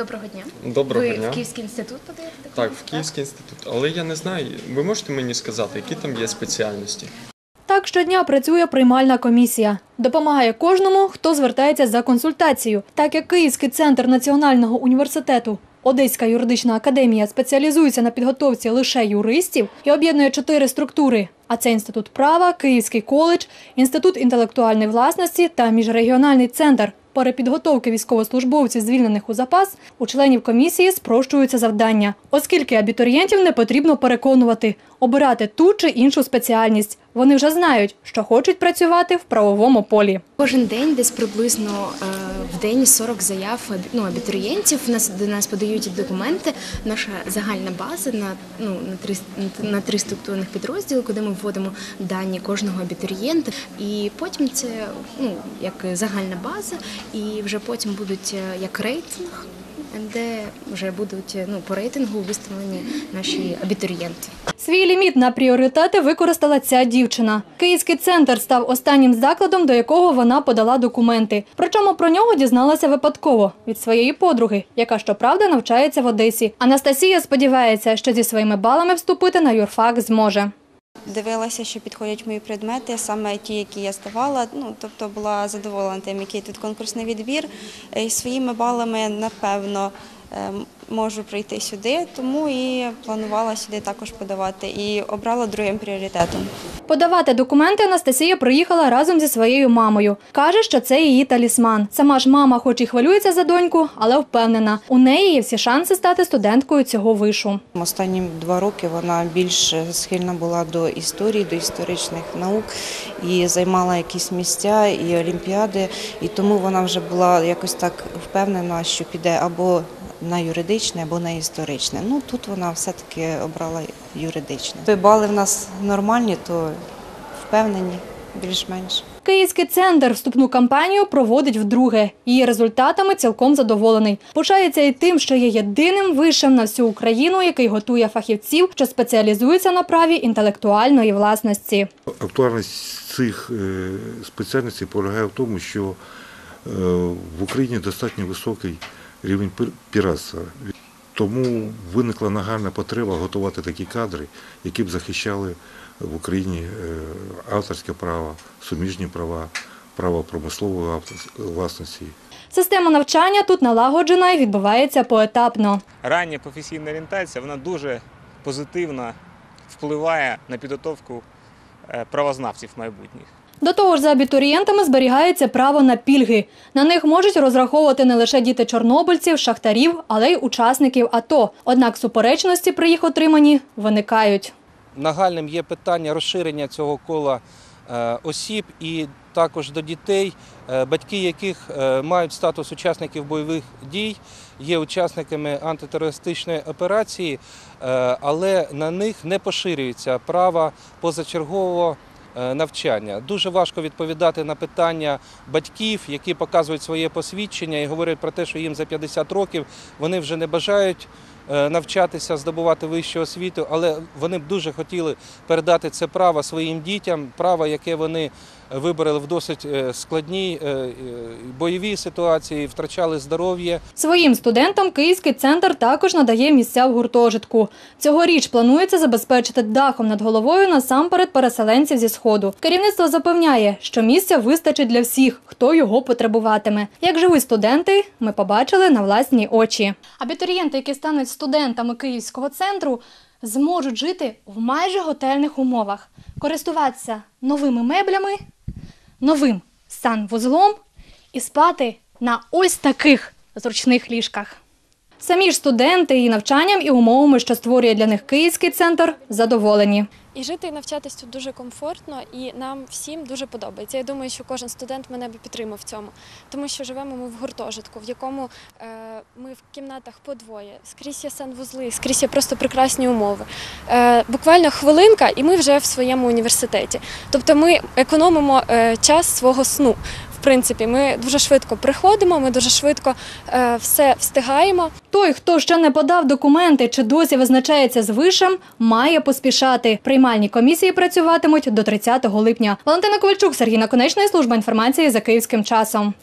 Доброго дня. Доброго ви дня. в Київський інститут подаєте Так, в Київський інститут. Але я не знаю, ви можете мені сказати, які там є спеціальності? Так щодня працює приймальна комісія. Допомагає кожному, хто звертається за консультацією. Так як Київський центр Національного університету Одеська юридична академія спеціалізується на підготовці лише юристів і об'єднує чотири структури. А це інститут права, Київський коледж, інститут інтелектуальної власності та міжрегіональний центр. Перепідготовки військовослужбовців, звільнених у запас, у членів комісії спрощуються завдання, оскільки абітурієнтів не потрібно переконувати, обирати ту чи іншу спеціальність. Вони вже знають, що хочуть працювати в правовому полі. Кожен день десь приблизно е, в день 40 заяв ну, абітурієнтів. Нас до нас подають документи. Наша загальна база на ну на три на три структурних підрозділи, куди ми вводимо дані кожного абітурієнта. І потім це ну як загальна база, і вже потім будуть е, як рейтинг, де вже будуть ну по рейтингу виставлені наші абітурієнти. Свій ліміт на пріоритети використала ця дівчина. Київський центр став останнім закладом, до якого вона подала документи. Причому про нього дізналася випадково від своєї подруги, яка щоправда навчається в Одесі. Анастасія сподівається, що зі своїми балами вступити на юрфак зможе. Дивилася, що підходять мої предмети, саме ті, які я здавала. Ну тобто була задоволена тим, який тут конкурсний відбір. І своїми балами, напевно, можу прийти сюди, тому і планувала сюди також подавати. І обрала другим пріоритетом. Подавати документи Анастасія приїхала разом зі своєю мамою. Каже, що це її талісман. Сама ж мама, хоч і хвилюється за доньку, але впевнена, у неї є всі шанси стати студенткою цього вишу. Останні два роки вона більш схильна була до історії, до історичних наук і займала якісь місця і олімпіади. І тому вона вже була якось так впевнена, що піде або на юридичне, або на історичне. Ну тут вона все-таки обрала юридичне. Бали в нас нормальні, то впевнені більш-менш. Київський центр вступну кампанію проводить вдруге. Її результатами цілком задоволений. Пишається і тим, що є єдиним вишем на всю Україну, який готує фахівців, що спеціалізуються на праві інтелектуальної власності. Актуальність цих е, спеціальностей полягає в тому, що е, в Україні достатньо високий рівень пір- піратства. Тому виникла нагальна потреба готувати такі кадри, які б захищали в Україні е, авторське право, суміжні права, право промислової власності. Система навчання тут налагоджена і відбувається поетапно. рання професійна орієнтація вона дуже позитивно впливає на підготовку е, правознавців майбутніх. До того ж, за абітурієнтами зберігається право на пільги. На них можуть розраховувати не лише діти чорнобильців, шахтарів, але й учасників АТО. Однак суперечності при їх отриманні виникають. нагальним є питання розширення цього кола е, осіб і також до дітей, е, батьки яких е, мають статус учасників бойових дій, є учасниками антитерористичної операції, але на них не поширюється право позачергового навчання. Дуже важко відповідати на питання батьків, які показують своє посвідчення і говорять про те, що їм за 50 років вони вже не бажають е, навчатися, здобувати вищу освіту, але вони б дуже хотіли передати це право своїм дітям, право, яке вони вибороли в досить е, складній е, е, бойовій ситуації, втрачали здоров'я. Своїм студентам Київський центр також надає місця в гуртожитку. Цьогоріч планується забезпечити дахом над головою насамперед переселенців зі сходу. Керівництво запевняє, що місця вистачить для всіх, хто його потребуватиме. Як живуть студенти, ми побачили на власні очі. Абітурієнти, які стануть студентами Київського центру, зможуть жити в майже готельних умовах, користуватися новими меблями, новим санвузлом і спати на ось таких зручних ліжках. Самі ж студенти і навчанням, і умовами, що створює для них Київський центр, задоволені. І жити і навчатись тут дуже комфортно, і нам всім дуже подобається. Я думаю, що кожен студент мене би підтримав в цьому, тому що живемо ми в гуртожитку, в якому е, ми в кімнатах по двоє, скрізь є санвузли, скрізь є просто прекрасні умови. Е, буквально хвилинка, і ми вже в своєму університеті. Тобто ми економимо е, час свого сну. Принципі, ми дуже швидко приходимо, ми дуже швидко е, все встигаємо. Той, хто ще не подав документи чи досі визначається з вишем, має поспішати. Приймальні комісії працюватимуть до 30 липня. Валентина Ковальчук, Сергій Наконечний, служба інформації за київським часом.